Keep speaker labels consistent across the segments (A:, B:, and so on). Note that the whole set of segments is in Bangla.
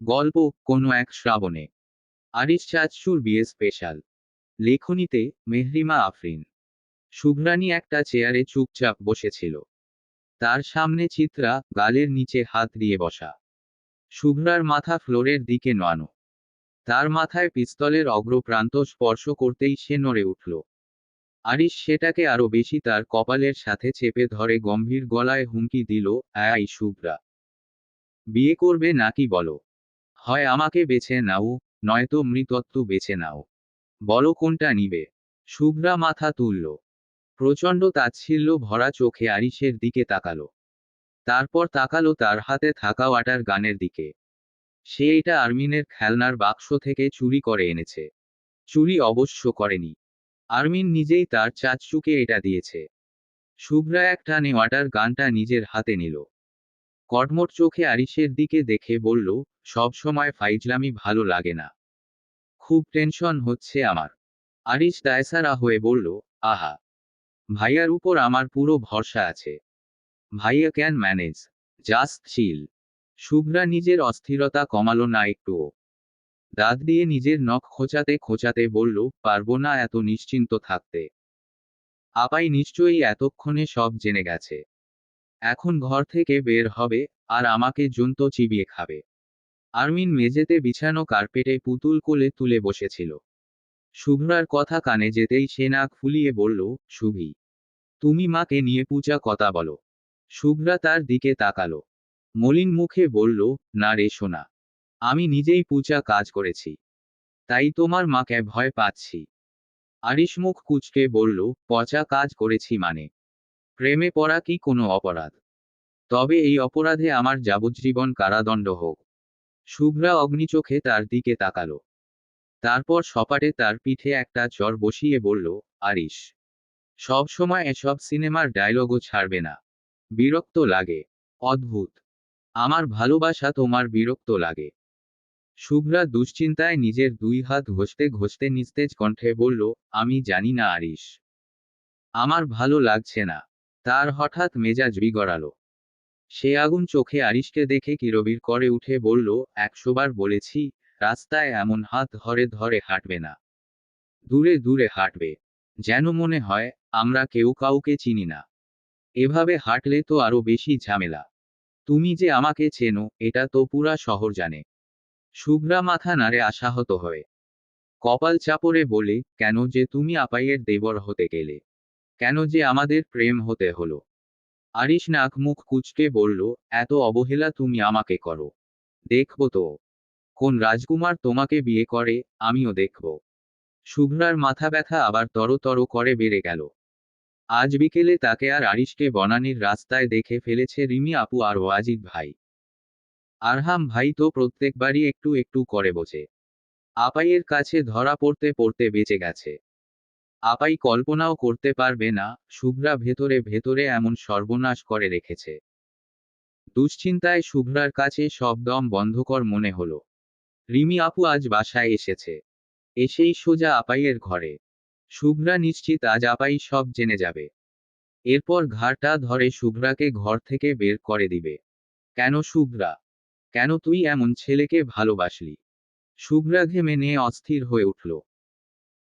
A: গল্প, কোনো এক শ্রাবণে। আরিস চাচুর বিয়ে স্পেশাল লেখনীতে, মেহরিমা আফরিন। শুভ্রানী একটা চেয়ারে চুপচাপ বসেছিল। তার সামনে চিত্রা, গালের নিচে হাত দিয়ে বসা। শুভ্রার মাথা ফ্লোরের দিকে নোয়ানো। তার মাথায় পিস্তলের অগ্রপ্রান্ত স্পর্শ করতেই সে নড়ে উঠল। আরিস সেটাকে আরও বেশি তার কপালের সাথে চেপে ধরে গম্ভীর গলায় হুমকি দিল, আয় শুভ্রা বিয়ে করবে নাকি বলো? হয় আমাকে বেছে নাও, নয়তো মৃতত্ব বেছে নাও। বলো কোনটা নিবে? শুভ্রা মাথা তুলল। প্রচণ্ড তাচ্ছিল্য ভরা চোখে আরিসের দিকে তাকালো। তারপর তাকালো তার হাতে থাকা ওয়াটার গানের দিকে। সে এটা আর্মিনের খেলনার বাক্স থেকে চুরি করে এনেছে। চুরি অবশ্য করেনি। আর্মিন নিজেই তার চাচুকে এটা দিয়েছে। শুভ্রা এক টানে ওয়াটার গানটা নিজের হাতে নিল। কটমট চোখে আরিসের দিকে দেখে বলল, সব সময় ফাইজলামি ভালো লাগে না। খুব টেনশন হচ্ছে আমার। আরিস দায়সারা হয়ে বলল, আহা, ভাইয়ার উপর আমার পুরো ভরসা আছে। ভাইয়া can manage. Just chill. Shubhra নিজের অস্থিরতা কমালো না একটুও। দাঁত দিয়ে নিজের নখ খোঁচাতে খোঁচাতে বলল, পারব না এত নিশ্চিন্ত থাকতে। আপাই নিশ্চয়ই এতক্ষণে সব জেনে গেছে। এখন ঘর থেকে বের হবে, আর আমাকে জন্ত চিবিয়ে খাবে। আরমিন মেঝেতে বিছানো কার্পেটে পুতুল কোলে তুলে বসেছিল। শুভ্রার কথা কানে যেতেই সে নাক ফুলিয়ে বলল, শুভি, তুমি মাকে নিয়ে পূজা কথা বলো। শুভ্রা তার দিকে তাকালো। মলিন মুখে বলল, না রে সোনা, আমি নিজেই পূজা কাজ করেছি। তাই তোমার মাকে ভয় পাচ্ছি। আরিশ মুখ কুচকে বলল, পচা কাজ করেছি মানে। প্রেমে পড়া কি কোনো অপরাধ? তবে এই অপরাধে আমার যাবজ্জীবন কারাদণ্ড হোক। শুভ্রা অগ্নিচোখে তার দিকে তাকালো। তারপর সপাটে তার পিঠে একটা চর বসিয়ে বলল, আরিশ, সব সময় এসব সিনেমার ডায়লগও ছাড়বে না। বিরক্ত লাগে। অদ্ভুত। আমার ভালোবাসা তোমার বিরক্ত লাগে। শুভ্রা দুশ্চিন্তায় নিজের দুই হাত ঘষতে ঘষতে নিস্তেজ কণ্ঠে বলল, আমি জানি না আরিশ। আমার ভালো লাগছে না। তার হঠাৎ মেজাজ বিগড়ালো। সে আগুন চোখে আরিশকে দেখে কিরবির করে উঠে বলল, একশোবার বলেছি, রাস্তায় এমন হাত ধরে ধরে হাঁটবে না। দূরে দূরে হাঁটবে। যেন মনে হয়, আমরা কেউ কাউকে চিনি না। এভাবে হাঁটলে তো আরও বেশি ঝামেলা। তুমি যে আমাকে চেনো, এটা তো পুরা শহর জানে। শুভ্রা মাথা নাড়ে আশাহত হয়ে। কপাল চাপড়ে বলে, কেন যে তুমি আপাইয়ের দেবর হতে গেলে? কেন যে আমাদের প্রেম হতে হলো? আরিশ নাক মুখ কুচকে বলল, এত অবহেলা তুমি আমাকে করো। দেখব তো। কোন রাজকুমার তোমাকে বিয়ে করে, আমিও দেখব শুভ্রার মাথা ব্যথা আবার তরতর করে বেড়ে গেল। আজ বিকেলে তাকে আর আরিশকে বনানীর রাস্তায় দেখে ফেলেছে রিমি আপু আর ওয়াজিদ ভাই। আরহাম ভাই তো প্রত্যেকবারই একটু একটু করে বোঝে। আপাইয়ের কাছে ধরা পড়তে পড়তে বেঁচে গেছে। আপাই কল্পনাও করতে পারবে না শুভ্রা ভেতরে ভেতরে এমন সর্বনাশ করে রেখেছে। দুশ্চিন্তায় শুভ্রার কাছে সব দম বন্ধকর মনে হলো। রিমি আপু আজ বাসায় এসেছে। এসেই সোজা আপাইয়ের ঘরে। শুভ্রা নিশ্চিত আজ আপাই সব জেনে যাবে। এরপর ঘাড়টা ধরে শুভ্রাকে ঘর থেকে বের করে দিবে। কেন শুভ্রা কেন তুই এমন ছেলেকে ভালোবাসলি? শুভ্রা ঘেমে নিয়ে অস্থির হয়ে উঠল।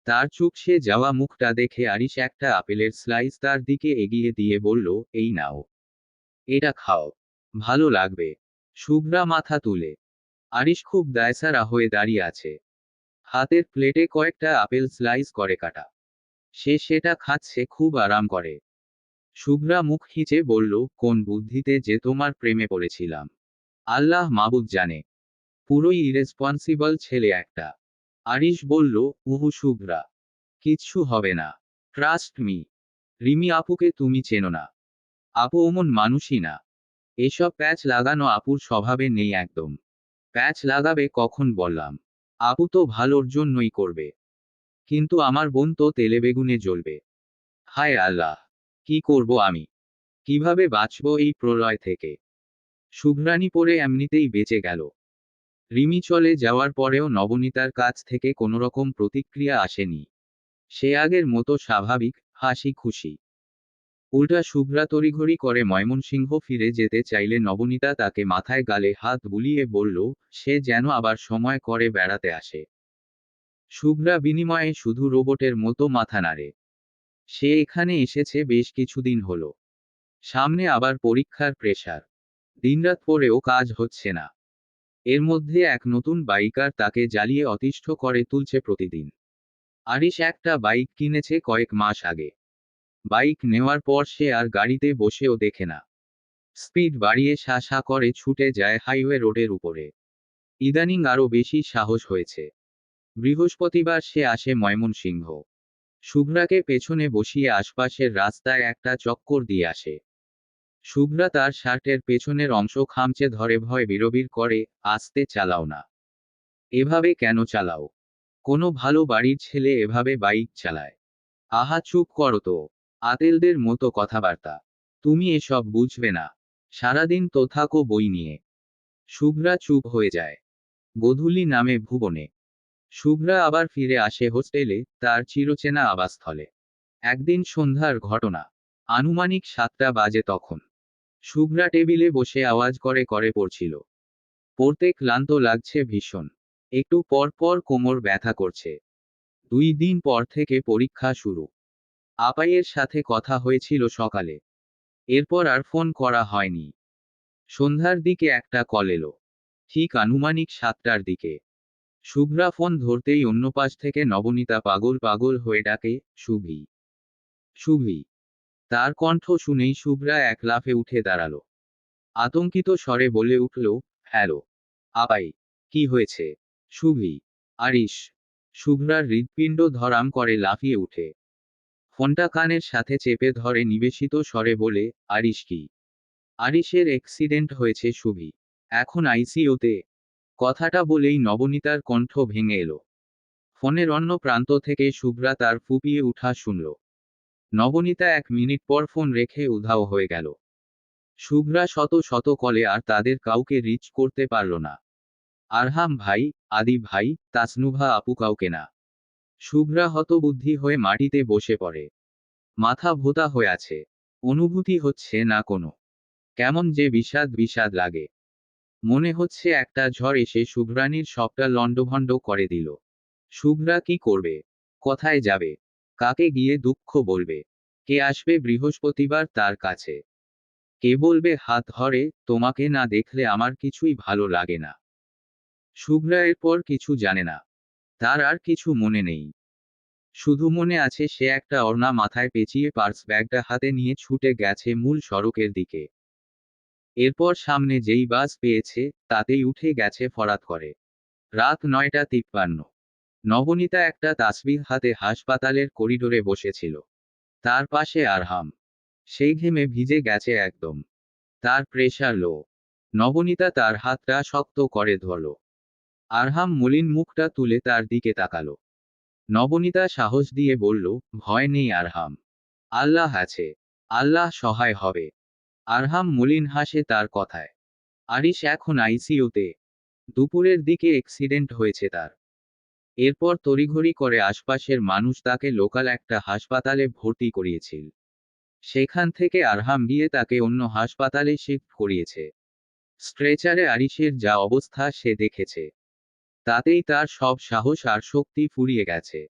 A: তার চুপসে যাওয়া মুখটা দেখে আরিশ একটা আপেলের স্লাইস তার দিকে এগিয়ে দিয়ে বলল, এই নাও। এটা খাও। ভালো লাগবে। শুভ্রা মাথা তুলে। আরিশ খুব দায়সারা হয়ে দাঁড়িয়ে আছে। হাতের প্লেটে কয়েকটা আপেল স্লাইস করে কাটা। সে সেটা খাচ্ছে, খুব আরাম করে। শুভ্রা মুখ খিচে বলল, কোন বুদ্ধিতে যে তোমার প্রেমে পড়েছিলাম। আল্লাহ মাবুদ জানে। পুরোই ইরেসপন্সিবল ছেলে একটা। আরিশ বলল, উহু, শুভ্রা। কিচ্ছু হবে না। ট্রাস্ট মি রিমি আপুকে তুমি চেনো না। আপু অমন মানুষই না। এসব প্যাচ লাগানো আপুর স্বভাবে নেই একদম। প্যাচ লাগাবে কখন বললাম। আপু তো ভালোর জন্যই করবে। কিন্তু আমার বোন তো তেলে বেগুনে জ্বলবে। হায় আল্লাহ! কি করব আমি? কীভাবে বাঁচব এই প্রলয় থেকে? শুভ্রাণী পরে এমনিতেই বেঁচে গেল। রিমি চলে যাওয়ার পরেও নবনীতার কাছ থেকে কোনোরকম প্রতিক্রিয়া আসেনি। সে আগের মতো স্বাভাবিক, হাসি খুশি। উল্টা শুভ্রা তড়িঘড়ি করে ময়মনসিংহ ফিরে যেতে চাইলে নবনীতা তাকে মাথায় গালে হাত বুলিয়ে বলল, সে যেন আবার সময় করে বেড়াতে আসে। শুভ্রা বিনিময়ে শুধু রোবটের মতো মাথা নাড়ে। সে এখানে এসেছে বেশ কিছুদিন হলো। সামনে আবার পরীক্ষার প্রেসার দিনরাত পরেও কাজ হচ্ছে না। মধ্যে এক নতুন বাইকার তাকে জ্বালিয়ে অতিষ্ঠ করে তুলছে প্রতিদিন। আরিশ একটা বাইক কিনেছে কয়েক মাস আগে। বাইক নেওয়ার পর সে আর গাড়িতে বসেও দেখে না। স্পিড বাড়িয়ে সা সা করে ছুটে যায় হাইওয়ে রোডের উপরে। ইদানিং আরও বেশি সাহস হয়েছে। বৃহস্পতিবার সে আসে ময়মনসিংহ। শুভ্রাকে পেছনে বসিয়ে আশপাশের রাস্তায় একটা চক্কর দিয়ে আসে। শুভ্রা তার শার্টের পেছনের অংশ খামচে ধরে ভয় বিরবির করে, আস্তে চালাও না। এভাবে কেন চালাও? কোনো ভালো বাড়ির ছেলে এভাবে বাইক চালায়। আহা, চুপ করো তো। আতেলদের মতো কথাবার্তা। তুমি এসব বুঝবে না। সারাদিন তো থাকো বই নিয়ে শুভ্রা চুপ হয়ে যায়। গোধূলি নামে ভুবনে। শুভ্রা আবার ফিরে আসে হোস্টেলে, তার চিরচেনা আবাসস্থলে। একদিন সন্ধ্যার ঘটনা। আনুমানিক সাতটা বাজে তখন। শুভ্রা টেবিলে বসে আওয়াজ করে করে পড়ছিল। পড়তে ক্লান্ত লাগছে ভীষণ। একটু পর পর কোমর ব্যথা করছে। দুই দিন পর থেকে পরীক্ষা শুরু। আপাইয়ের সাথে কথা হয়েছিল সকালে। এরপর আর ফোন করা হয়নি। সন্ধ্যার দিকে একটা কল এলো। ঠিক আনুমানিক সাতটার দিকে। শুভ্রা ফোন ধরতেই অন্য পাশ থেকে নবনীতা পাগল পাগল হয়ে ডাকে, শুভি। শুভি। তার কণ্ঠ শুনেই শুভ্রা এক লাফে উঠে দাঁড়াল। আতঙ্কিত স্বরে বলে উঠল, হ্যালো, আপাই, কি হয়েছে? শুভি, আরিশ। শুভ্রার হৃৎপিণ্ড ধরাম করে লাফিয়ে উঠে। ফোনটা কানের সাথে চেপে ধরে নিবেশিত স্বরে বলে, আরিশ কি? আরিশের অ্যাক্সিডেন্ট হয়েছে শুভি। এখন আইসিইউতে কথাটা বলেই নবনীতার কণ্ঠ ভেঙে এলো। ফোনের অন্য প্রান্ত থেকে শুভ্রা তার ফুপিয়ে উঠা শুনল। নবনীতা এক মিনিট পর ফোন রেখে উধাও হয়ে গেল। শুভ্রা শত শত কলে আর তাদের কাউকে রিচ করতে পারল না। আরহাম ভাই, আদি ভাই, তাসনুভা আপু কাউকে না। শুভ্রা হতবুদ্ধি হয়ে মাটিতে বসে পড়ে। মাথা ভোতা হয়ে আছে। অনুভূতি হচ্ছে না কোনো। কেমন যে বিষাদ বিষাদ লাগে। মনে হচ্ছে একটা ঝড় এসে শুভ্রানীর সবটা লণ্ডভণ্ড করে দিল। শুভ্রা কি করবে? কোথায় যাবে? কাকে গিয়ে দুঃখ বলবে? কে আসবে বৃহস্পতিবার তার কাছে? কে বলবে, হাত ধরে, তোমাকে না দেখলে আমার কিছুই ভালো লাগে না শুভ্রা এরপর কিছু জানে না। তার আর কিছু মনে নেই। শুধু মনে আছে, সে একটা অর্ণা মাথায় পেঁচিয়ে পার্স ব্যাগটা হাতে নিয়ে ছুটে গেছে মূল সড়কের দিকে। এরপর সামনে যেই বাস পেয়েছে, তাতেই উঠে গেছে ফরাত করে। রাত নয়টা তিপ্পান্ন। নবনীতা একটা তাসবিহ হাতে হাসপাতালের করিডোরে বসেছিল। তার পাশে আরহাম। সেই ঘেমে ভিজে গেছে একদম। তার প্রেশার লো। নবনীতা তার হাতটা শক্ত করে ধরল। আরহাম মলিন মুখটা তুলে তার দিকে তাকালো। নবনীতা সাহস দিয়ে বলল, ভয় নেই আরহাম। আল্লাহ আছে। আল্লাহ সহায় হবে। আরহাম মলিন হাসে তার কথায়। আরিশ এখন আইসিইউতে। দুপুরের দিকে অ্যাক্সিডেন্ট হয়েছে তার। এরপর তড়িঘড়ি করে আশপাশের মানুষ তাকে লোকাল একটা হাসপাতালে ভর্তি করিয়েছিল। সেখান থেকে আরহাম গিয়ে তাকে অন্য হাসপাতালে শিফট করিয়েছে। স্ট্রেচারে আরিশের যা অবস্থা সে দেখেছে। তাতেই তার সব সাহস আর শক্তি ফুরিয়ে গেছে।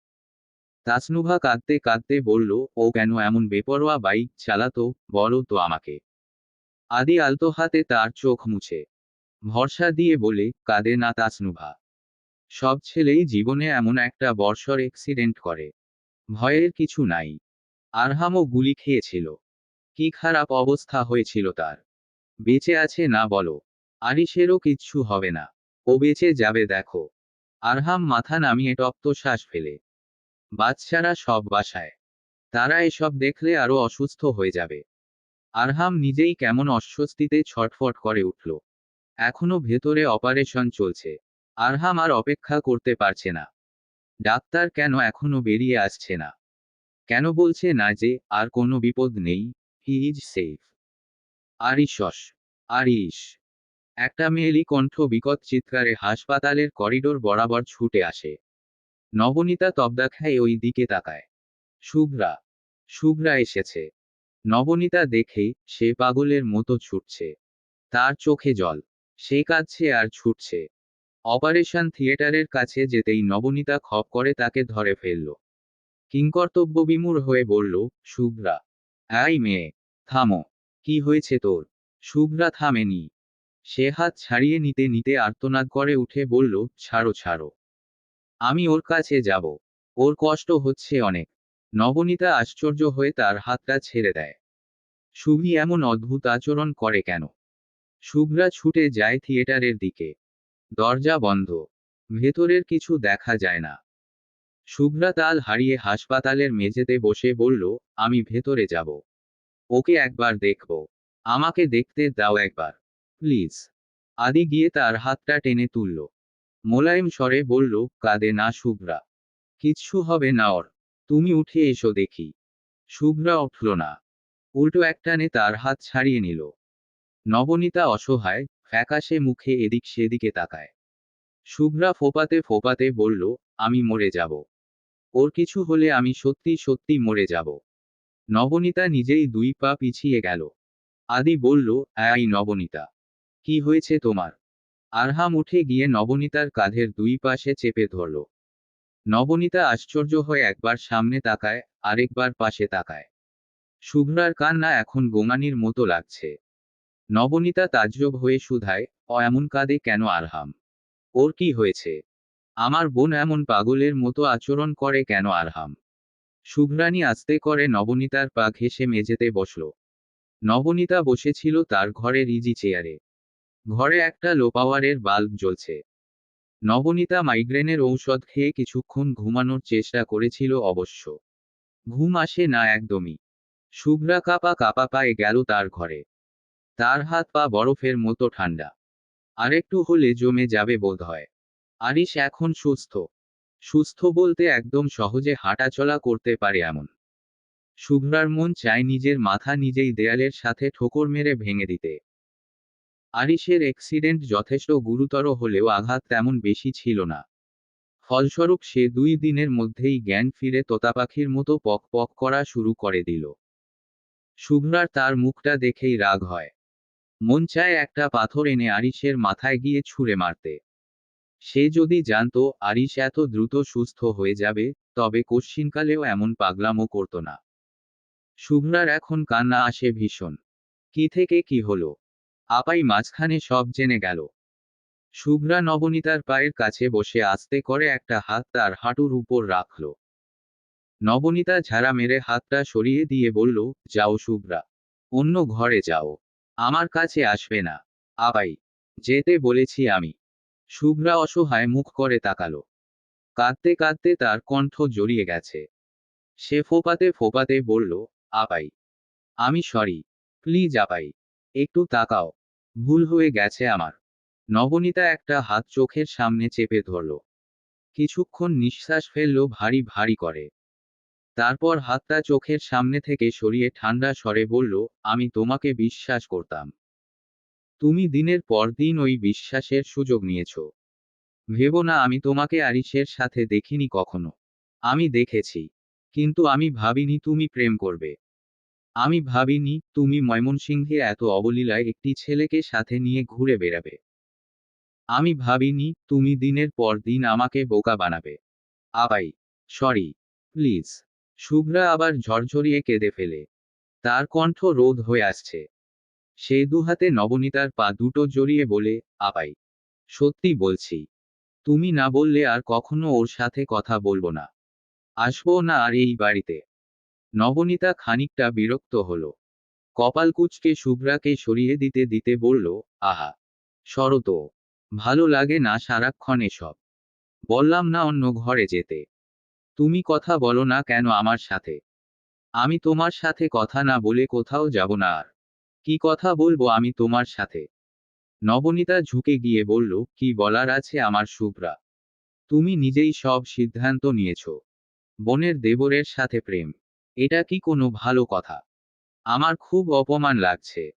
A: তাসনুভা কাঁদতে কাঁদতে বলল, ও কেন এমন বেপরোয়া বাইক চালাতো, বলো তো আমাকে। আদি আলতো হাতে তার চোখ মুছে। ভরসা দিয়ে বলে, কাঁদে না তাসনুভা। সব ছেলেই জীবনে এমন একটা বর্ষর অ্যাক্সিডেন্ট করে। ভয়ের কিছু নাই। আরহামও গুলি খেয়েছিল। কি খারাপ অবস্থা হয়েছিল তার। বেঁচে আছে না বলো। আরিসেরও কিচ্ছু হবে না। ও বেঁচে যাবে দেখো। আরহাম মাথা নামিয়ে টপ্ত শ্বাস ফেলে। বাচ্চারা সব বাসায়। তারা এসব দেখলে আরও অসুস্থ হয়ে যাবে। আরহাম নিজেই কেমন অস্বস্তিতে ছটফট করে উঠল। এখনও ভেতরে অপারেশন চলছে। আরহাম আর অপেক্ষা করতে পারছে না। ডাক্তার কেন এখনও বেরিয়ে আসছে না? কেন বলছে না যে আর কোনো বিপদ নেই? He is safe. আরিশস আরিশ একটা মেয়েলি কণ্ঠ বিকট চিৎকারে হাসপাতালের করিডোর বরাবর ছুটে আসে। নবনীতা তবদা খায় ওই দিকে তাকায়। শুভ্রা শুভ্রা এসেছে। নবনীতা দেখে সে পাগলের মতো ছুটছে। তার চোখে জল। সে কাঁদছে আর ছুটছে। অপারেশন থিয়েটারের কাছে যেতেই নবনীতা খপ করে তাকে ধরে ফেলল। কিংকর্তব্যবিমূঢ় হয়ে বলল শুভ্রা এই মেয়ে, থামো, কি হয়েছে তোর? শুভ্রা থামেনি সে হাত ছাড়িয়ে নিতে নিতে আর্তনাদ করে উঠে বলল, ছাড়ো ছাড়ো। আমি ওর কাছে যাব। ওর কষ্ট হচ্ছে অনেক। নবনীতা আশ্চর্য হয়ে তার হাতটা ছেড়ে দেয়। শুভি এমন অদ্ভুত আচরণ করে কেন? শুভ্রা ছুটে যায় থিয়েটারের দিকে। দরজা বন্ধ। ভেতরের কিছু দেখা যায় না। শুভ্রা তাল হারিয়ে হাসপাতালের মেঝেতে বসে বলল, আমি ভেতরে যাব। ওকে একবার দেখব। আমাকে দেখতে দাও একবার। প্লিজ। আদি গিয়ে তার হাতটা টেনে তুলল। মোলায়েম স্বরে বলল, কাঁদে না শুভ্রা কিচ্ছু হবে না ওর। তুমি উঠে এসো দেখি। শুভ্রা উঠল না। উল্টো একটানে তার হাত ছাড়িয়ে নিল। নবনীতা অসহায় ফ্যাকাশে মুখে এদিক সেদিকে তাকায়। শুভ্রা ফোপাতে ফোপাতে বলল, আমি মরে যাব। ওর কিছু হলে আমি সত্যি সত্যি মরে যাব। নবনীতা নিজেই দুই পা পিছিয়ে গেল। আদি বলল আই নবনীতা, কি হয়েছে তোমার? আরহাম উঠে গিয়ে নবনীতার কাঁধের দুই পাশে চেপে ধরল। নবনীতা আশ্চর্য হয়ে একবার সামনে তাকায়, আরেকবার পাশে তাকায়। শুভ্রার কান্না এখন গোঙানির মতো লাগছে। নবনীতা তাজ্জব হয়ে শুধায় অ, এমন কাঁদে কেন আরহাম? ওর কি হয়েছে? আমার বোন এমন পাগলের মতো আচরণ করে কেন আরহাম? শুভ্রাণী আস্তে করে নবনীতার পা ঘেসে মেঝেতে বসল। নবনীতা বসেছিল তার ঘরের ইজি চেয়ারে। ঘরে একটা লোপাওয়ারের বাল্ব জ্বলছে। নবনীতা মাইগ্রেনের ঔষধ খেয়ে কিছুক্ষণ ঘুমানোর চেষ্টা করেছিল অবশ্য। ঘুম আসে না একদমই। শুভ্রা কাপা কাপা পায়ে গেল তার ঘরে। তার হাত পা বরফের মতো ঠান্ডা। আরেকটু হলে জমে যাবে বোধ হয় আরিশ এখন সুস্থ। সুস্থ বলতে একদম সহজে হাঁটাচলা করতে পারে এমন। শুভ্রার মন চায় নিজের মাথা নিজেই দেয়ালের সাথে ঠোকর মেরে ভেঙে দিতে। আরিশের অ্যাক্সিডেন্ট যথেষ্ট গুরুতর হলেও আঘাত তেমন বেশি ছিল না। ফলস্বরূপ সে দুই দিনের মধ্যেই জ্ঞান ফিরে তোতাপাখির মতো পক পক করা শুরু করে দিল। শুভ্রার তার মুখটা দেখেই রাগ হয়। মন চায় একটা পাথর এনে আরিশের মাথায় গিয়ে ছুঁড়ে মারতে। সে যদি জানত, আরিশ এত দ্রুত সুস্থ হয়ে যাবে, তবে কোশ্চিনকালেও এমন পাগলামো করত না। শুভ্রার এখন কান্না আসে ভীষণ। কি থেকে কি হলো? আপাই মাঝখানে সব জেনে গেল। শুভ্রা নবনীতার পায়ের কাছে বসে আস্তে করে একটা হাত তার হাঁটুর উপর রাখল। নবনীতা ঝাড়া মেরে হাতটা সরিয়ে দিয়ে বলল, যাও শুভ্রা, অন্য ঘরে যাও। আমার কাছে আসবে না। আবাই, যেতে বলেছি আমি। শুভ্রা অসহায় মুখ করে তাকালো। কাঁদতে কাঁদতে তার কণ্ঠ জড়িয়ে গেছে। সে ফোপাতে ফোপাতে বলল আপাই আমি সরি, প্লিজ আপাই একটু তাকাও। ভুল হয়ে গেছে আমার। নবনীতা একটা হাত চোখের সামনে চেপে ধরল। কিছুক্ষণ নিঃশ্বাস ফেলল ভারী ভারী করে। তারপর হাতটা চোখের সামনে থেকে সরিয়ে ঠান্ডা স্বরে বলল, আমি তোমাকে বিশ্বাস করতাম। তুমি দিনের পর দিন ওই বিশ্বাসের সুযোগ নিয়েছ। ভেব না আমি তোমাকে আরিসের সাথে দেখিনি কখনো। আমি দেখেছি, কিন্তু আমি ভাবিনি তুমি প্রেম করবে। আমি ভাবিনি তুমি ময়মনসিংহে এত অবলীলায় একটি ছেলেকে সাথে নিয়ে ঘুরে বেড়াবে। আমি ভাবিনি তুমি দিনের পর দিন আমাকে বোকা বানাবে। আবাই, সরি, প্লিজ। শুভ্রা আবার ঝরঝরিয়ে কেঁদে ফেলে। তার কণ্ঠ রোধ হয়ে আসছে। সে দুহাতে নবনীতার পা দুটো জড়িয়ে বলে, আপাই, সত্যি বলছি, তুমি না বললে আর কখনো ওর সাথে কথা বলব না। আসব না আর এই বাড়িতে। নবনীতা খানিকটা বিরক্ত হল। কপাল কুচকে শুভ্রাকে সরিয়ে দিতে দিতে বলল, আহা, শরত, ভালো লাগে না সারাক্ষণ এসব। বললাম না অন্য ঘরে যেতে। তুমি কথা বলো না কেন আমার সাথে? আমি তোমার সাথে কথা না বলে কোথাও যাব না আর। কি কথা বলব আমি তোমার সাথে? নবনীতা ঝুঁকে গিয়ে বলল, কি বলার আছে আমার শুভ্রা? তুমি নিজেই সব সিদ্ধান্ত নিয়েছ। বোনের দেবরের সাথে প্রেম। এটা কি কোনো ভালো কথা? আমার খুব অপমান লাগছে।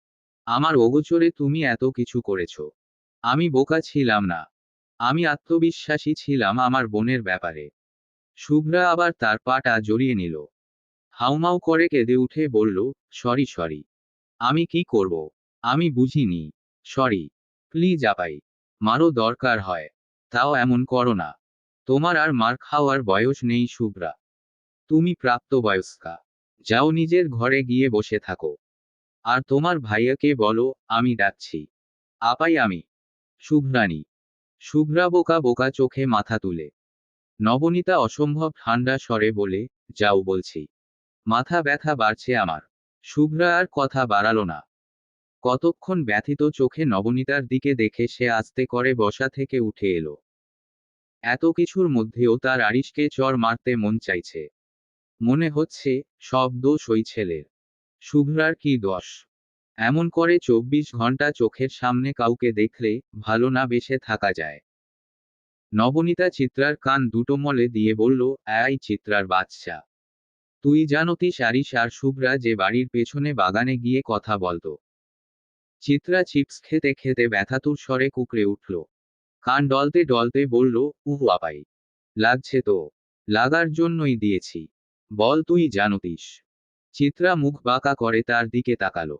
A: আমার অগোচরে তুমি এত কিছু করেছ। আমি বোকা ছিলাম না। আমি আত্মবিশ্বাসী ছিলাম আমার বোনের ব্যাপারে। শুভ্রা আবার তার পাটা জড়িয়ে নিল। হাউমাউ করে কেঁদে উঠে বলল, সরি সরি। আমি কি করব? আমি বুঝিনি। সরি। প্লিজ আপাই মারও দরকার হয়। তাও এমন করো না। তোমার আর মার খাওয়ার বয়স নেই শুভ্রা। তুমি প্রাপ্তবয়স্কা। যাও নিজের ঘরে গিয়ে বসে থাকো। আর তোমার ভাইয়াকে বলো, আমি ডাকছি। আপাই আমি। শুভ্রানী। শুভ্রা বোকা বোকা চোখে মাথা তুলে। নবনীতা অসম্ভব ঠান্ডা স্বরে বলে, যাও বলছি। মাথা ব্যথা বাড়ছে আমার। শুভ্রা আর কথা বাড়ালো না। কতক্ষণ ব্যথিত চোখে নবনীতার দিকে দেখে সে আস্তে করে বসা থেকে উঠে এলো। এত কিছুর মধ্যেও তার আরিশকে চর মারতে মন চাইছে। মনে হচ্ছে, সব দোষ ওই ছেলের। শুভ্রার কি দোষ? এমন করে চব্বিশ ঘণ্টা চোখের সামনে কাউকে দেখলে ভালো না বেসে থাকা যায়। নবনীতা চিত্রার কান দুটো মলে দিয়ে বলল এই চিত্রার বাচ্চা তুই জানতিস আরিশ আর শুভ্রা যে বাড়ির পেছনে বাগানে গিয়ে কথা বলতো। চিত্রা চিপস খেতে খেতে ব্যথাতুর স্বরে কুকড়ে উঠল। কান ডলতে ডলতে বলল, উহু আপাই, লাগছে তো, লাগার জন্যই দিয়েছি। বল তুই জানতিস। চিত্রা মুখ বাঁকা করে তার দিকে তাকালো।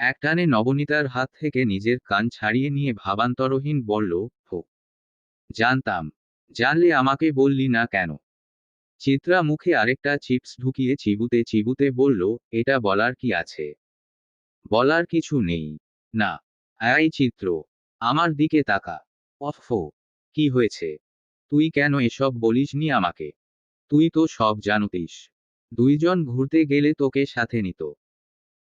A: একটানে নবনীতার হাত থেকে নিজের কান ছাড়িয়ে নিয়ে ভাবান্তরহীন বলল জানতাম। জানলে আমাকে বললি না কেন? চিত্রা মুখে আরেকটা চিপস ঢুকিয়ে চিবুতে চিবুতে বলল, এটা বলার কি আছে? বলার কিছু নেই। না, আয় চিত্র, আমার দিকে তাকা। অফ কি হয়েছে? তুই কেন এসব বলিসনি আমাকে? তুই তো সব জানতিস। দুইজন ঘুরতে গেলে তোকে সাথে নিত।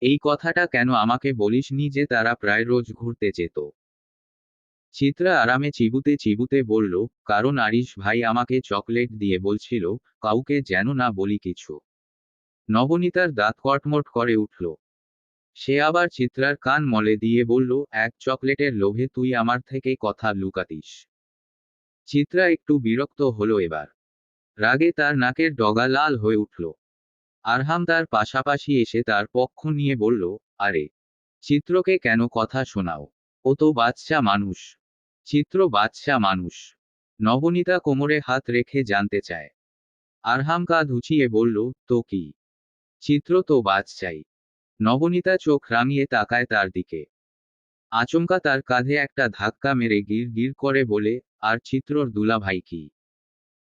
A: এই কথাটা কেন আমাকে বলিসনি যে তারা প্রায় রোজ ঘুরতে যেত? চিত্রা আরামে চিবুতে চিবুতে বলল কারণ আরিশ ভাই আমাকে চকলেট দিয়ে বলছিল, কাউকে যেন না বলি কিছু। নবনীতার দাঁত কটমট করে উঠল। সে আবার চিত্রার কান মলে দিয়ে বলল, এক চকলেটের লোভে তুই আমার থেকে কথা লুকাতিস চিত্রা একটু বিরক্ত হলো এবার। রাগে তার নাকের ডগা লাল হয়ে উঠল। আরহাম তার পাশাপাশি এসে তার পক্ষ নিয়ে বলল, আরে, চিত্রকে কেন কথা শোনাও? ও তো বাচ্চা মানুষ। চিত্র বাদশা মানুষ। নবনীতা কোমরে হাত রেখে জানতে চায়। আরহাম কাঁধ উঁচিয়ে বলল, তো কি? চিত্র তো বাচ্চাই নবনীতা চোখ রাঙিয়ে তাকায় তার দিকে। আচমকা তার কাঁধে একটা ধাক্কা মেরে গির গির করে বলে, আর চিত্রর দুলাভাই কি?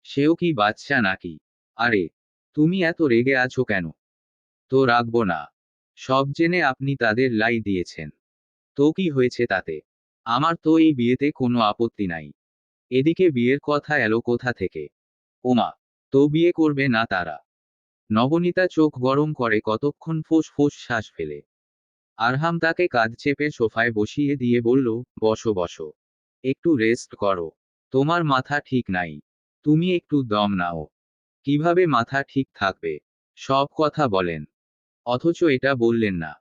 A: সেও কি বাচ্চা নাকি? আরে, তুমি এত রেগে আছো কেন? তো রাখব না। সব জেনে আপনি তাদের লাই দিয়েছেন। তো কি হয়েছে তাতে? আমার তো এই বিয়েতে কোনো আপত্তি নাই। এদিকে বিয়ের কথা এলো কোথা থেকে? ওমা, তো বিয়ে করবে না তারা। নবনীতা চোখ গরম করে কতক্ষণ ফোঁস ফোঁস শ্বাস ফেলে। আরহাম তাকে কাঁধ চেপে সোফায় বসিয়ে দিয়ে বলল, বসো বসো। একটু রেস্ট করো। তোমার মাথা ঠিক নাই। তুমি একটু দম নাও। কীভাবে মাথা ঠিক থাকবে? সব কথা বলেন। অথচ এটা বললেন না।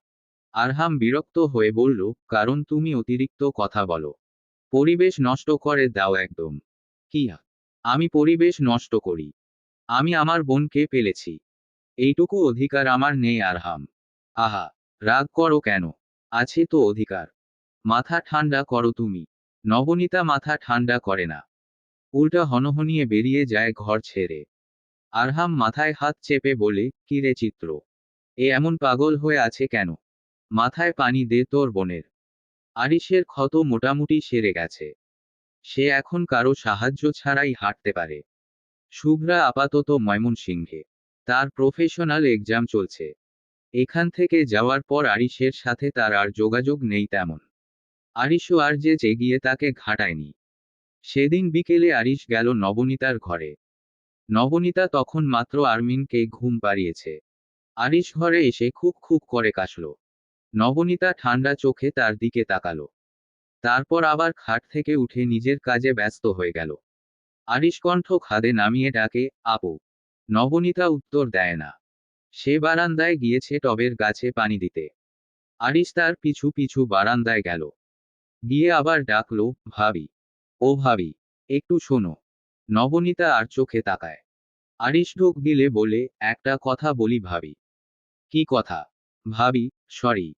A: আরহাম বিরক্ত হয়ে বলল, কারণ তুমি অতিরিক্ত কথা বলো। পরিবেশ নষ্ট করে দাও একদম। কি আমি পরিবেশ নষ্ট করি। আমি আমার বোনকে পেলেছি। এইটুকু অধিকার আমার নেই আরহাম। আহা, রাগ করো কেন? আছে তো অধিকার। মাথা ঠান্ডা করো তুমি। নবনীতা মাথা ঠান্ডা করে না। উল্টা হনহনিয়ে বেরিয়ে যায় ঘর ছেড়ে। আরহাম মাথায় হাত চেপে বলে কিরে চিত্র? এ এমন পাগল হয়ে আছে কেন? মাথায় পানি দে তোর বোনের। আরিশের ক্ষত মোটামুটি সেরে গেছে। সে এখন কারও সাহায্য ছাড়াই হাঁটতে পারে। শুভ্রা আপাতত ময়মনসিংহে। তার প্রফেশনাল এক্সাম চলছে। এখান থেকে যাওয়ার পর আরিশের সাথে তার আর যোগাযোগ নেই তেমন। আরিশও আর যে চেগিয়ে তাকে ঘাটায়নি। সেদিন বিকেলে আরিশ গেল নবনীতার ঘরে। নবনীতা তখন মাত্র আরমিনকে ঘুম পাড়িয়েছে। আরিশ ঘরে এসে খুব খুব করে কাশল। নবনীতা ঠান্ডা চোখে তার দিকে তাকালো। তারপর আবার খাট থেকে উঠে নিজের কাজে ব্যস্ত হয়ে গেল। আরিশ কণ্ঠ খাদে নামিয়ে ডাকে, আপু। নবনীতা উত্তর দেয় না। সে বারান্দায় গিয়েছে টবের গাছে পানি দিতে। আরিশ তার পিছু পিছু বারান্দায় গেল। গিয়ে আবার ডাকলো, ভাবি। ও ভাবি, একটু শোনো। নবনীতা আর চোখে তাকায়। আরিশ ঢোক গিলে বলে, একটা কথা বলি ভাবি। কি কথা? ভাবি সরি।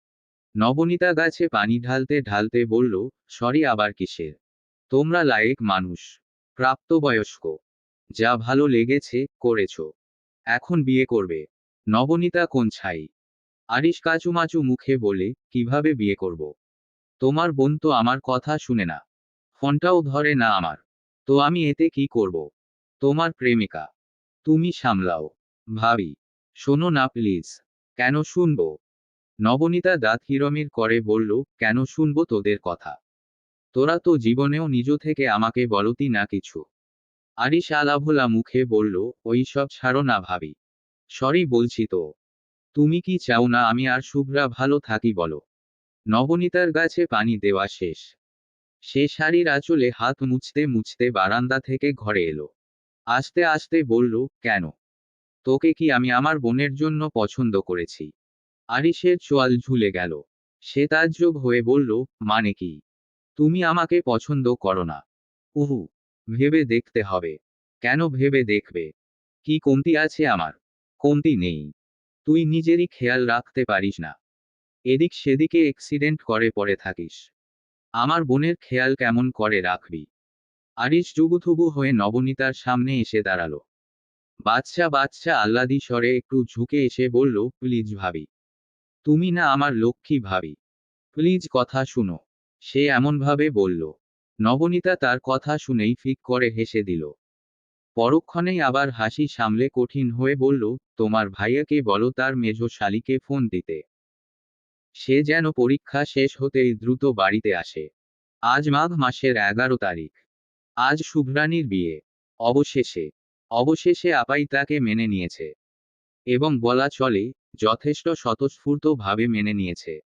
A: নবনীতা গাছে পানি ঢালতে ঢালতে বলল, সরি আবার কিসের? তোমরা লায়েক মানুষ, প্রাপ্তবয়স্ক, যা ভালো লেগেছে, করেছ। এখন বিয়ে করবে। নবনীতা কোন ছাই? আরিশ কাচুমাচু মুখে বলে, কীভাবে বিয়ে করব? তোমার বোন তো আমার কথা শুনে না। ফোনটাও ধরে না আমার। তো আমি এতে কি করব? তোমার প্রেমিকা, তুমি সামলাও। ভাবি, শোনো না প্লিজ, কেন শুনব? নবনীতা দাঁত হিরমির করে বলল, কেন শুনব তোদের কথা? তোরা তো জীবনেও নিজ থেকে আমাকে বলতি না কিছু। আরিশ আলাভোলা মুখে বলল, ওই সব ছাড়ো না ভাবি। সরি বলছি তো। তুমি কি চাও না আমি আর শুভ্রা ভালো থাকি বলো? নবনীতার গাছে পানি দেওয়া শেষ। সে শাড়ির আঁচলে হাত মুছতে মুছতে বারান্দা থেকে ঘরে এলো। আস্তে আস্তে বলল, কেন? তোকে কি আমি আমার বোনের জন্য পছন্দ করেছি? আরিশের চোয়াল ঝুলে গেল। সে তাজ্জব হয়ে বলল মানে কি? তুমি আমাকে পছন্দ করো না। উহু, ভেবে দেখতে হবে। কেন ভেবে দেখবে? কি কমতি আছে আমার? কমতি নেই। তুই নিজেরই খেয়াল রাখতে পারিস না। এদিক সেদিকে অ্যাক্সিডেন্ট করে পড়ে থাকিস। আমার বোনের খেয়াল কেমন করে রাখবি? আরিশ জুবুথুবু হয়ে নবনীতার সামনে এসে দাঁড়াল। বাচ্চা বাচ্চা আহ্লাদি স্বরে একটু ঝুঁকে এসে বলল, প্লিজ ভাবি তুমি না আমার লক্ষ্মী ভাবি। প্লিজ কথা শুনো। সে এমনভাবে বলল। নবনীতা তার কথা শুনেই ফিক করে হেসে দিল। পরক্ষণেই আবার হাসি সামলে কঠিন হয়ে বলল, তোমার ভাইয়াকে বলো তার মেজ শালিকে ফোন দিতে। সে যেন পরীক্ষা শেষ হতেই দ্রুত বাড়িতে আসে। আজ মাঘ মাসের এগারো তারিখ। আজ শুভ্রানীর বিয়ে। অবশেষে। অবশেষে আপাই তাকে মেনে নিয়েছে। এবং বলা চলে যথেষ্ট স্বতঃস্ফূর্তভাবে মেনে নিয়েছে।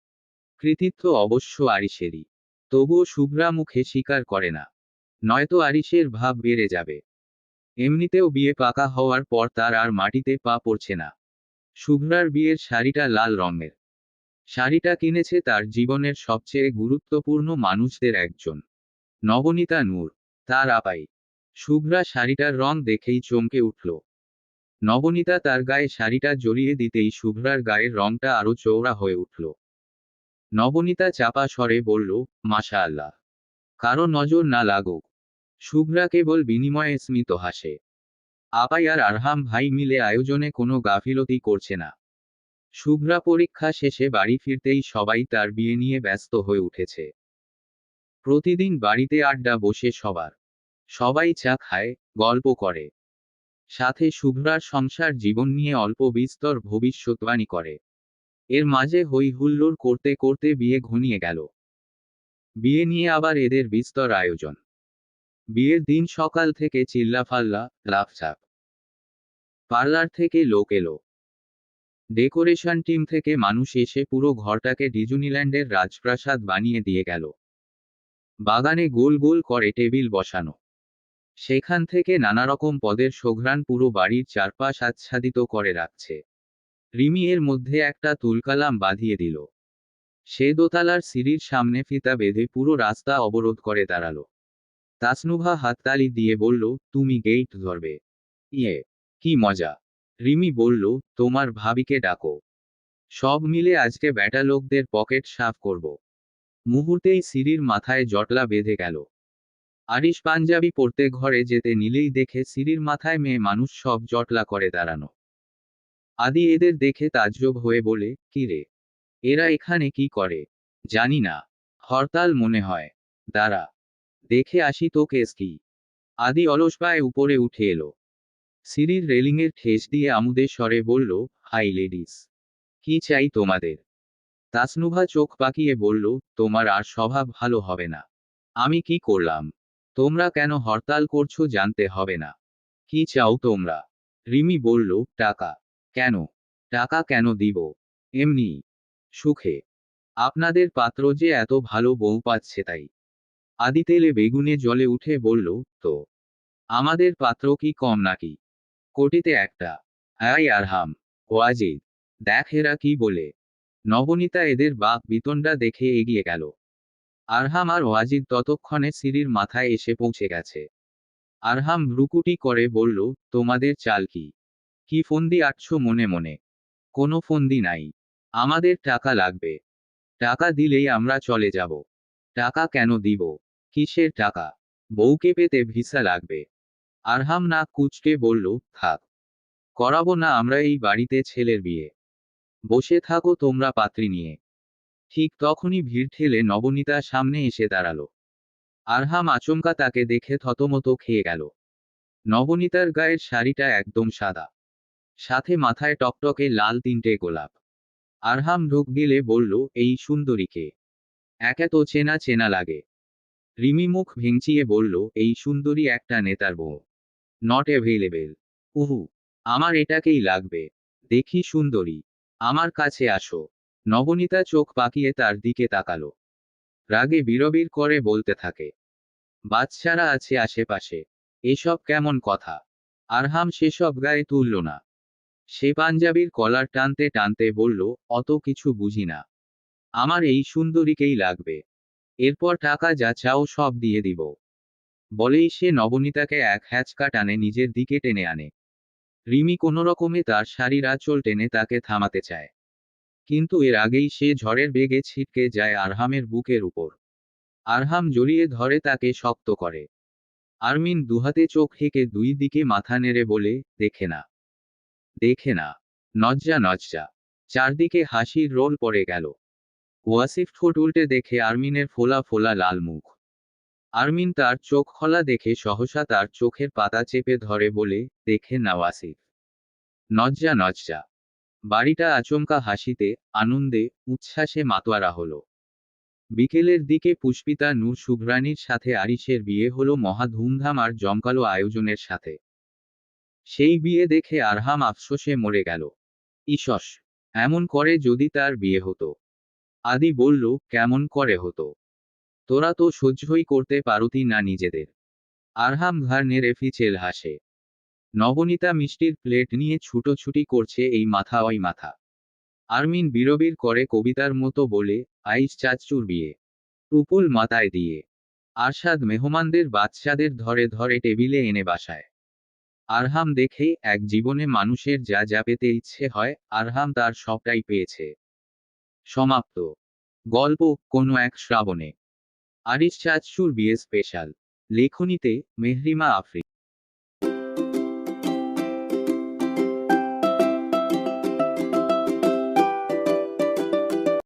A: কৃতিত্ব অবশ্য আরিসেরই। তবুও শুভ্রা মুখে স্বীকার করে না। নয়তো আরিসের ভাব বেড়ে যাবে। এমনিতেও বিয়ে পাকা হওয়ার পর তার আর মাটিতে পা পড়ছে না। শুভ্রার বিয়ের শাড়িটা লাল রঙের। শাড়িটা কিনেছে তার জীবনের সবচেয়ে গুরুত্বপূর্ণ মানুষদের একজন। নবনীতা নূর, তার আপাই। শুভ্রা শাড়িটার রং দেখেই চমকে উঠল। নবনীতা তার গায়ে শাড়িটা জড়িয়ে দিতেই শুভ্রার গায়ের রংটা আরও চৌড়া হয়ে উঠল। নবনীতা চাপা স্বরে বলল মাশা আল্লাহ কারও নজর না লাগুক। শুভ্রা কেবল বিনিময়ে স্মিত হাসে। আপাই আর আরহাম ভাই মিলে আয়োজনে কোনো গাফিলতি করছে না। শুভ্রা পরীক্ষা শেষে বাড়ি ফিরতেই সবাই তার বিয়ে নিয়ে ব্যস্ত হয়ে উঠেছে। প্রতিদিন বাড়িতে আড্ডা বসে সবার। সবাই চা খায়, গল্প করে। সাথে শুভ্রার সংসার জীবন নিয়ে অল্প বিস্তর ভবিষ্যৎবাণী করে। এর মাঝে হই হুল্লোড় করতে করতে বিয়ে ঘনিয়ে গেল। বিয়ে নিয়ে আবার এদের বিস্তর আয়োজন। বিয়ের দিন সকাল থেকে চিল্লাফাল্লা লাফচাপ পার্লার থেকে লোক এলো। ডেকোরেশন টিম থেকে মানুষ এসে পুরো ঘরটাকে ডিজনিল্যান্ডের রাজপ্রাসাদ বানিয়ে দিয়ে গেল। বাগানে গোল গোল করে টেবিল বসানো। সেখান থেকে নানারকম পদের সোঘ্রাণ পুরো বাড়ির চারপাশ আচ্ছাদিত করে রাখছে। রিমি এর মধ্যে একটা তুলকালাম বাঁধিয়ে দিল। সে দোতালার সিঁড়ির সামনে ফিতা বেঁধে পুরো রাস্তা অবরোধ করে দাঁড়াল। তাসনুভা হাততালি দিয়ে বলল, তুমি গেইট ধরবে। ইয়ে কি মজা। রিমি বলল, তোমার ভাবিকে ডাকো। সব মিলে আজকে ব্যাটা লোকদের পকেট সাফ করব। মুহূর্তেই সিঁড়ির মাথায় জটলা বেঁধে গেল। আরিশ পাঞ্জাবি পড়তে ঘরে যেতে নিলেই দেখে সিঁড়ির মাথায় মেয়ে মানুষ সব জটলা করে দাঁড়ানো। আদি এদের দেখে তাজ্জব হয়ে বলে, কি রে? এরা এখানে কি করে? জানি না। হরতাল মনে হয়। দাঁড়া। দেখে আসি তো কেস কি? আদি অলস পায়ে উপরে উঠে এলো। সিঁড়ির রেলিংয়ের ঠেস দিয়ে আমুদের স্বরে বলল, হাই লেডিস, কি চাই তোমাদের? তাসনুভা চোখ পাকিয়ে বলল, তোমার আর স্বভাব ভালো হবে না। আমি কি করলাম? তোমরা কেন হরতাল করছ জানতে হবে না। কি চাও তোমরা? রিমি বলল, টাকা। কেন? টাকা কেন দিব? এমনি। সুখে। আপনাদের পাত্র যে এত ভালো বউ পাচ্ছে তাই। আদি তেলে বেগুনে জলে উঠে বলল, তো? আমাদের পাত্র কি কম নাকি? কোটিতে একটা। হাই আরহাম। ওয়াজিদ। দেখ এরা কি বলে। নবনীতা এদের বাক বিতণ্ডা দেখে এগিয়ে গেল। আরহাম আর ওয়াজিদ ততক্ষণে সিঁড়ির মাথায় এসে পৌঁছে গেছে। আরহাম ভ্রুকুটি করে বলল, তোমাদের চাল কি? কি ফন্দি আটছো মনে মনে? কোনো ফন্দি নাই। আমাদের টাকা লাগবে। টাকা দিলেই আমরা চলে যাব। টাকা কেন দিব? কিসের টাকা? বউকে পেতে ভিসা লাগবে আরহাম না কুচকে বলল, থাক। করাবো না আমরা এই বাড়িতে ছেলের বিয়ে। বসে থাকো তোমরা পাত্রী নিয়ে। ঠিক তখনই ভিড় ঠেলে নবনীতা সামনে এসে দাঁড়াল। আরহাম আচমকা তাকে দেখে থতমত খেয়ে গেল। নবনীতার গায়ের শাড়িটা একদম সাদা। সাথে মাথায় টকটকে লাল তিনটে গোলাপ। আরহাম ঢোক গেলে বলল, এই সুন্দরীকে। একে তো চেনা চেনা লাগে। রিমি মুখ ভেঙচিয়ে বলল, এই সুন্দরী একটা নেতার বউ। নট অ্যাভেলেবেল উহু, আমার এটাকেই লাগবে। দেখি সুন্দরী। আমার কাছে আসো। নবনীতা চোখ পাকিয়ে তার দিকে তাকালো। রাগে বিরবির করে বলতে থাকে, বাচ্চারা আছে আশেপাশে, এসব কেমন কথা? আরহাম সেসব গায়ে তুলল না সে পাঞ্জাবির কলার টানতে টানতে বলল, অত কিছু বুঝি না। আমার এই সুন্দরীকেই লাগবে। এরপর টাকা যা চাও সব দিয়ে দিব বলেই সে নবনীতাকে এক হ্যাচকা টানে নিজের দিকে টেনে আনে। রিমি কোনো রকমে তার শাড়ির আঁচল টেনে তাকে থামাতে চায়। কিন্তু এর আগেই সে ঝড়ের বেগে ছিটকে যায় আরহামের বুকের উপর। আরহাম জড়িয়ে ধরে তাকে শক্ত করে। আরমিন দুহাতে চোখ হেঁকে দুই দিকে মাথা নেড়ে বলে, দেখে না। দেখে না। নজ্জা নজ্জা। চারদিকে হাসির রোল পড়ে গেল। ওয়াসিফ ঠোঁট উল্টে দেখে আরমিনের ফোলা ফোলা লাল মুখ। আরমিন তার চোখ খোলা দেখে সহসা তার চোখের পাতা চেপে ধরে বলে, দেখে না, ওয়াসিফ। নজ্জা নজ্জা। বাড়িটা আচমকা হাসিতে, আনন্দে, উচ্ছ্বাসে মাতোয়ারা হলো। বিকেলের দিকে পুষ্পিতা নূর শুভ্রানীর সাথে আরিসের বিয়ে হলো মহা ধুমধাম আর জমকালো আয়োজনের সাথে। সেই বিয়ে দেখে আরহাম আফসোসে মরে গেল। ইসস, এমন করে যদি তার বিয়ে হতো। আদি বলল, কেমন করে হতো? তোরা তো সহ্যই করতে পারতি না নিজেদের। আরহাম ঘাড় নেড়ে ফিচেল হাসে। নবনীতা মিষ্টির প্লেট নিয়ে ছুটোছুটি করছে এই মাথা ওই মাথা। আরমিন বিরবির করে কবিতার মতো বলে, আইস চাচুর বিয়ে। উপল মাথায় দিয়ে। আরশাদ মেহমানদের বাচ্চাদের ধরে ধরে টেবিলে এনে বাসায়। আরহাম দেখে এক জীবনে মানুষের যা যা পেতে ইচ্ছে হয়, আরহাম তার সবটাই পেয়েছে। সমাপ্ত। গল্প, কোনো এক শ্রাবণে। আরিস চাচুর বিয়ে স্পেশাল। লেখনীতে, মেহরিমা আফ্রিন